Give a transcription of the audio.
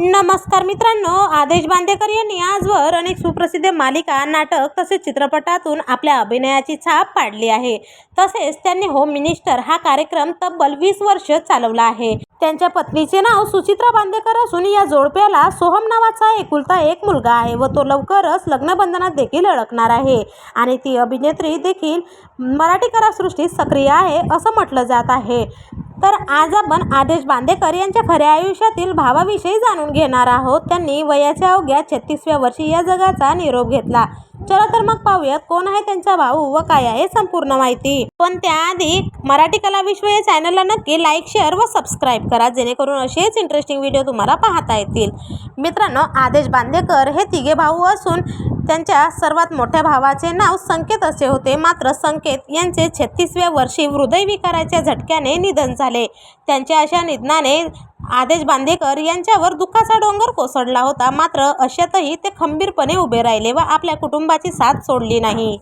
नमस्कार मित्रांनो आदेश बांदेकर यांनी आजवर अनेक सुप्रसिद्ध मालिका नाटक तसेच चित्रपटातून आपल्या अभिनयाची छाप पाडली आहे. तसेच त्यांनी होम मिनिस्टर हा कार्यक्रम तब्बल वीस वर्ष चालवला आहे. त्यांच्या पत्नीचे नाव सुचित्रा बांदेकर असून या जोडप्याला सोहम नावाचा एकुलता एक मुलगा आहे व तो लवकरच लग्नबंधनात देखील अडकणार आहे. आणि ती अभिनेत्री देखील मराठी कलासृष्टीत सक्रिय आहे असं म्हटलं जात आहे. तर आज आपण आदेश बांदेकर यांच्या खऱ्या आयुष्यातील भावाविषयी जाणून घेणार आहोत. त्यांनी वयाच्या अवघ्या छत्तीसव्या वर्षी या जगाचा निरोप घेतला. चला तर मग पाहूयात कोण आहे त्यांचा भाऊ व काय आहे संपूर्ण माहिती. पण त्याआधी मराठी कला विश्व या चॅनलला नक्की लाईक शेअर व सबस्क्राईब करा जेणेकरून असेच इंटरेस्टिंग व्हिडिओ तुम्हाला पाहता येतील. मित्रांनो आदेश बांदेकर हे तिघे भाऊ असून त्यांच्या सर्वात मोठ्या भावाचे नाव संकेत असे होते. मात्र संकेत यांचे छत्तीसव्या वर्षी हृदयविकाराच्या झटक्याने निधन झाले. त्यांच्या अशा निधनाने आदेश बांदेकर यांच्यावर दुःखाचा डोंगर कोसळला होता. मात्र अशातही ते खंबीरपणे उभे राहिले व आपल्या कुटुंबाची साथ सोडली नाही.